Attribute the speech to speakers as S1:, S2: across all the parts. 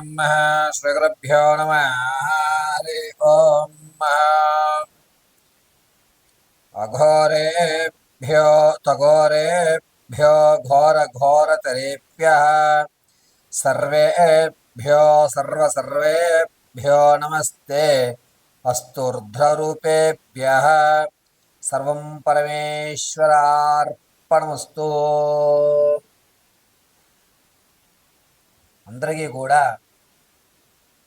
S1: నమః శ్రీగురుభ్యో నమ హరి ఓం అఘోరేభ్యో తఘోరేభ్యో ఘోర ఘోరతరేభ్య సర్వేభ్యో సర్వ సర్వేభ్యో నమస్తే అస్తూర్ధ్రరూపేభ్య సర్వం పరమేశ్వరార్పణమస్తు అందరికీ కూడా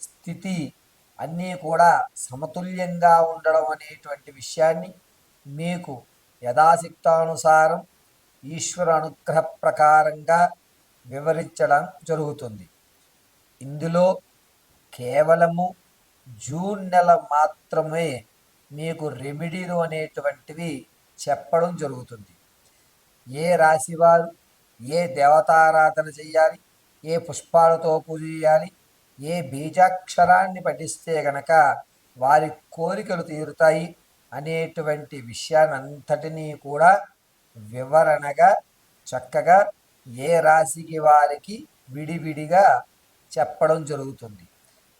S1: స్థితి అన్నీ కూడా సమతుల్యంగా ఉండడం అనేటువంటి విషయాన్ని మీకు యథాశక్తానుసారం ఈశ్వర అనుగ్రహ ప్రకారంగా వివరించడం జరుగుతుంది. ఇందులో కేవలము జూన్ నెల మాత్రమే మీకు రెమెడీలు అనేటువంటివి చెప్పడం జరుగుతుంది. ఏ రాశివారు ఏ దేవతారాధన చేయాలి ఏ పుష్పాలతో పూజ చేయాలి ఏ బీజాక్షరాన్ని పఠిస్తే గనక వారి కోరికలు తీరుతాయి అనేటువంటి విషయాన్ని కూడా వివరణగా చక్కగా ఏ రాశికి వారికి విడివిడిగా చెప్పడం జరుగుతుంది.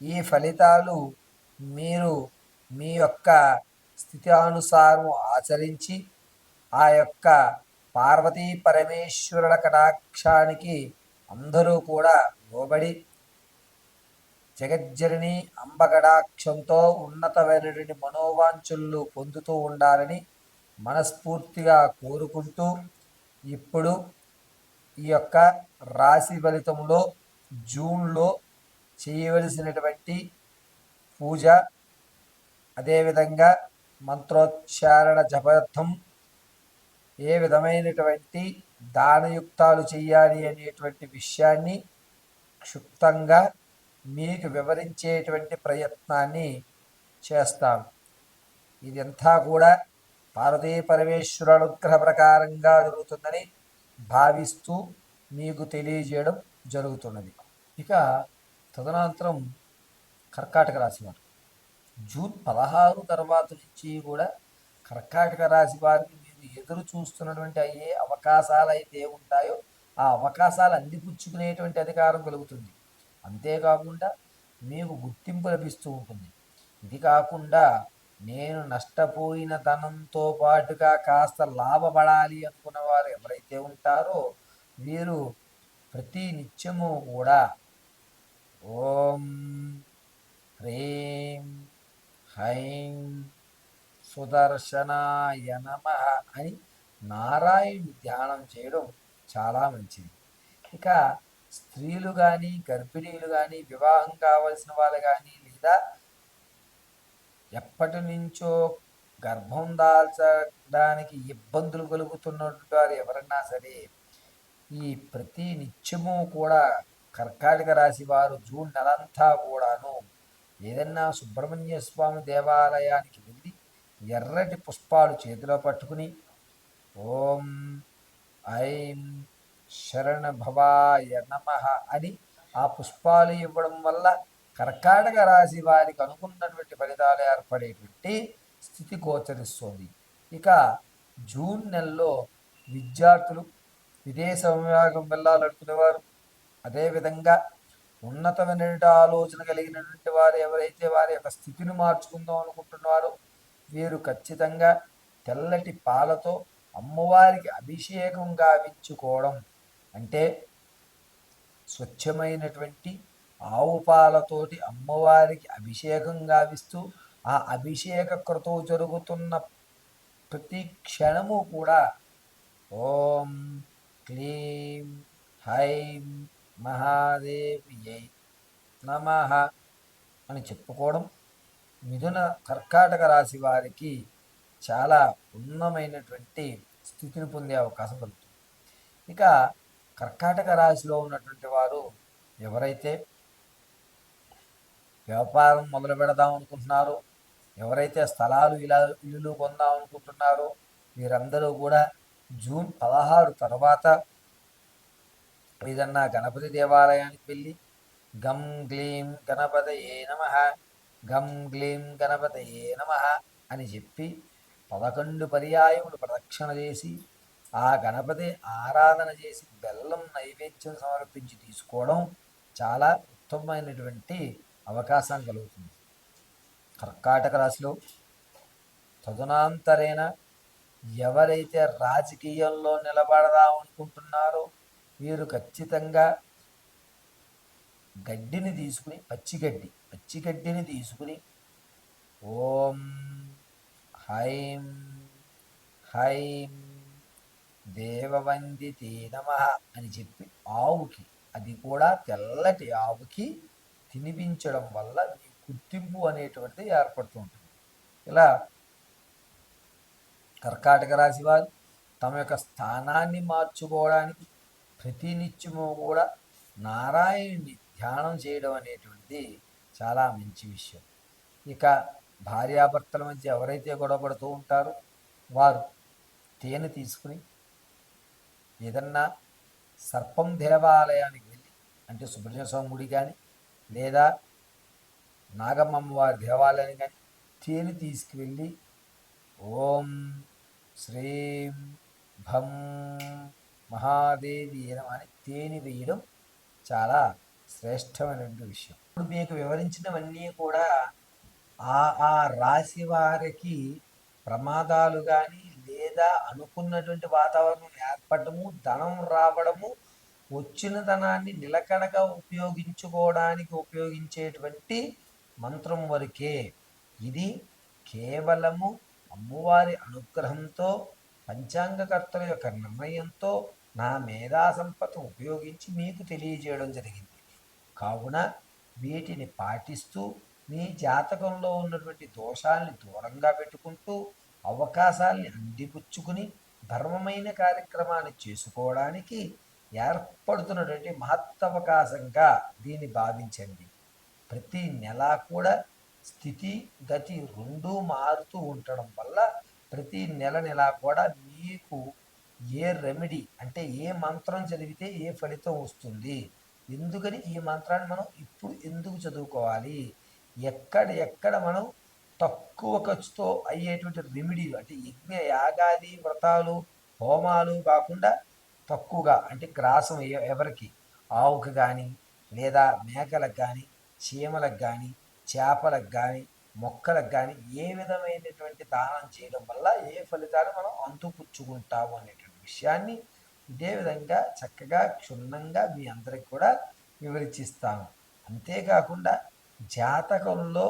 S1: ఈ ఫలితాలు మీరు మీ యొక్క స్థితానుసారం ఆచరించి ఆ యొక్క పార్వతీ పరమేశ్వరుల కటాక్షానికి అందరూ కూడా లోబడి జగజ్జరిని అంబగడాక్షంతో ఉన్నతమైనటువంటి మనోవాంఛలు పొందుతూ ఉండాలని మనస్ఫూర్తిగా కోరుకుంటూ ఇప్పుడు ఈ యొక్క రాశి ఫలితంలో జూన్లో చేయవలసినటువంటి పూజ అదేవిధంగా మంత్రోచ్చారణ జపార్థం ఏ విధమైనటువంటి దానయుక్తాలు చేయాలి అనేటువంటి విషయాన్ని క్షుప్తంగా మీకు వివరించేటువంటి ప్రయత్నాన్ని చేస్తాను. ఇదంతా కూడా పార్వతీ పరమేశ్వర అనుగ్రహ ప్రకారంగా జరుగుతుందని భావిస్తూ మీకు తెలియజేయడం జరుగుతున్నది. ఇక తదనంతరం కర్కాటక రాశి వారు. జూన్ పదహారు తర్వాత నుంచి కూడా కర్కాటక రాశి వారికి మీరు ఎదురు చూస్తున్నటువంటి అయ్యే అవకాశాలు అయితే ఉంటాయో ఆ అవకాశాలు అందిపుచ్చుకునేటువంటి అధికారం కలుగుతుంది. అంతేకాకుండా మీకు గుర్తింపు లభిస్తూ ఉంటుంది. ఇది కాకుండా నేను నష్టపోయిన ధనంతో పాటుగా కాస్త లాభపడాలి అనుకున్న వారు ఎవరైతే ఉంటారో వీరు ప్రతి నిత్యము కూడా ఓం హ్రీం హైం సుదర్శనాయ నమ అని నారాయణుని ధ్యానం చేయడం చాలా మంచిది. ఇక స్త్రీలు కానీ గర్భిణీలు కానీ వివాహం కావలసిన వాళ్ళు కానీ లేదా ఎప్పటి నుంచో గర్భం దాల్చడానికి ఇబ్బందులు కలుగుతున్నటువంటి వారు ఎవరన్నా సరే ఈ ప్రతి నిత్యము కూడా కర్కాటక రాశి వారు జూన్ నెలంతా కూడాను ఏదన్నా సుబ్రహ్మణ్య స్వామి దేవాలయానికి వెళ్ళి ఎర్రటి పుష్పాలు చేతిలో పట్టుకుని ఓం ఐం శరణ భవాయ నమ అని ఆ పుష్పాలు ఇవ్వడం వల్ల కర్కాటక రాశి వారికి అనుకున్నటువంటి ఫలితాలు ఏర్పడేటువంటి స్థితి గోచరిస్తుంది. ఇక జూన్ నెలలో విద్యార్థులు విదేశ విభాగం వెళ్ళాలనుకునేవారు. అదేవిధంగా ఉన్నతమైన ఆలోచన కలిగినటువంటి వారు ఎవరైతే వారి యొక్క స్థితిని మార్చుకుందాం అనుకుంటున్నారో వీరు ఖచ్చితంగా తెల్లటి పాలతో అమ్మవారికి అభిషేకం గావించుకోవడం అంటే స్వచ్ఛమైనటువంటి ఆవు పాలతోటి అమ్మవారికి అభిషేకం గావిస్తూ ఆ అభిషేక క్రతువు జరుగుతున్న ప్రతి క్షణము కూడా ఓం క్లీం హైం మహాదేవ్యై నమ అని చెప్పుకోవడం మిథున కర్కాటక రాశి వారికి చాలా ఉన్నమైనటువంటి స్థితిని పొందే అవకాశం కలుగుతుంది. ఇక కర్కాటక రాశిలో ఉన్నటువంటి వారు ఎవరైతే వ్యాపారం మొదలు పెడదాం అనుకుంటున్నారో ఎవరైతే స్థలాలు ఇలా ఇల్లులు కొందాం అనుకుంటున్నారో వీరందరూ కూడా జూన్ పదహారు తర్వాత ఏదన్నా గణపతి దేవాలయానికి వెళ్ళి గం గ్లీం గణపతయే నమ గం గ్లీం గణపతయే నమ అని చెప్పి పదకొండు పర్యాయములు ప్రదక్షిణ చేసి ఆ గణపతి ఆరాధన చేసి బెల్లం నైవేద్యం సమర్పించి తీసుకోవడం చాలా ఉత్తమమైనటువంటి అవకాశం కలుగుతుంది. కర్కాటక రాశిలో తదునాంతరేణ ఎవరైతే రాజకీయంలో నిలబడదాం అనుకుంటున్నారో వీరు ఖచ్చితంగా గడ్డిని తీసుకుని పచ్చిగడ్డి పచ్చిగడ్డిని తీసుకుని ఓం హైం హైం దేవవందితే నమ అని చెప్పి ఆవుకి అది కూడా తెల్లటి ఆవుకి తినిపించడం వల్ల మీ గుర్తింపు అనేటువంటిది ఏర్పడుతూ ఉంటుంది. ఇలా కర్కాటక రాశి వారు తమ యొక్క స్థానాన్ని మార్చుకోవడానికి ప్రతినిత్యము కూడా నారాయణుని ధ్యానం చేయడం అనేటువంటిది చాలా మంచి విషయం. ఇక భార్యాభర్తల మధ్య ఎవరైతే గొడవపడుతూ ఉంటారో వారు తేనె తీసుకుని ఏదన్నా సర్పం దేవాలయానికి వెళ్ళి అంటే సుబ్రహ్మణ్య స్వామి గుడి కానీ లేదా నాగమ్మమ్మ వారి దేవాలయానికి కానీ తేనె తీసుకువెళ్ళి ఓం శ్రీం భం మహాదేవి అని తేనె వేయడం చాలా శ్రేష్టమైనటువంటి విషయం. ఇప్పుడు మీకు వివరించినవన్నీ కూడా ఆ ఆ రాశి వారికి ప్రమాదాలు కానీ లేదా అనుకున్నటువంటి వాతావరణం ఏర్పడము ధనం రావడము వచ్చిన ధనాన్ని నిలకడగా ఉపయోగించుకోవడానికి ఉపయోగించేటువంటి మంత్రం వరకే. ఇది కేవలము అమ్మవారి అనుగ్రహంతో పంచాంగకర్తల యొక్క నిర్ణయంతో నా మేధా సంపద ఉపయోగించి మీకు తెలియజేయడం జరిగింది. కావున వీటిని పాటిస్తూ మీ జాతకంలో ఉన్నటువంటి దోషాల్ని దూరంగా పెట్టుకుంటూ అవకాశాల్ని అందిపుచ్చుకుని ధర్మమైన కార్యక్రమాన్ని చేసుకోవడానికి ఏర్పడుతున్నటువంటి మహత్తవకాశంగా దీన్ని భావించండి. ప్రతి నెల కూడా స్థితి గతి రెండూ మారుతూ ఉండడం వల్ల ప్రతి నెల నెల కూడా మీకు ఏ రెమెడీ అంటే ఏ మంత్రం చదివితే ఏ ఫలితం వస్తుంది? ఎందుకని ఈ మంత్రాన్ని మనం ఇప్పుడు ఎందుకు చదువుకోవాలి? ఎక్కడ ఎక్కడ మనం తక్కువ ఖర్చుతో అయ్యేటువంటి రెమెడీలు అంటే యజ్ఞ యాగాది వ్రతాలు హోమాలు కాకుండా తక్కువగా అంటే గ్రాసం ఎవరికి? ఆవుకి కానీ లేదా మేకలకు కానీ చీమలకు కానీ చేపలకు కానీ మొక్కలకు కానీ ఏ విధమైనటువంటి దానం చేయడం వల్ల ఏ ఫలితాలు మనం అంతుపుచ్చుకుంటాము అనేటువంటి విషయాన్ని ఇదే విధంగా చక్కగా క్షుణ్ణంగా మీ అందరికి కూడా వివరిచిస్తాను అంతేకాకుండా జాతకంలో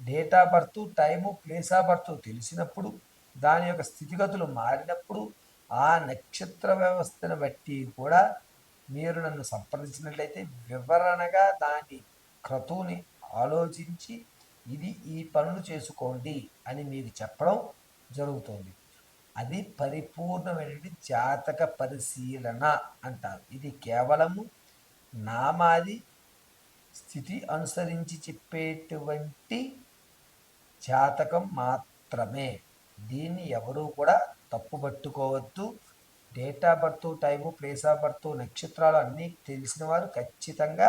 S1: date of birth time place of birth తెలిసినప్పుడు దాని యొక్క స్థితిగతులు మారినప్పుడు ఆ నక్షత్ర వ్యవస్థను బట్టి కూడా మీరు నన్ను సంప్రదించినట్లయితే వివరణగా దాని క్రతువుని ఆలోచించి ఇది ఈ పనులు చేసుకోండి అని మీకు చెప్పడం జరుగుతుంది. అది పరిపూర్ణమైనటువంటి జాతక పరిశీలన అంటారు. ఇది కేవలము నామాది స్థితి అనుసరించి చెప్పేటువంటి జాతకం మాత్రమే. దీన్ని ఎవరూ కూడా తప్పు పట్టుకోవద్దు. Date of birth time place of birth నక్షత్రాలు అన్నీ తెలిసిన వారు ఖచ్చితంగా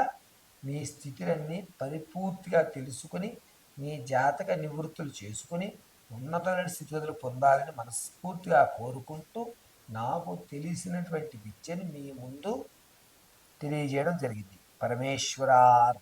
S1: మీ స్థితులన్నీ పరిపూర్తిగా తెలుసుకుని మీ జాతక నివృత్తులు చేసుకుని ఉన్నతమైన స్థితిగతులు పొందాలని మనస్ఫూర్తిగా కోరుకుంటూ నాకు తెలిసినటువంటి విద్యని మీ ముందు తెలియజేయడం జరిగింది. పరమేశ్వరార్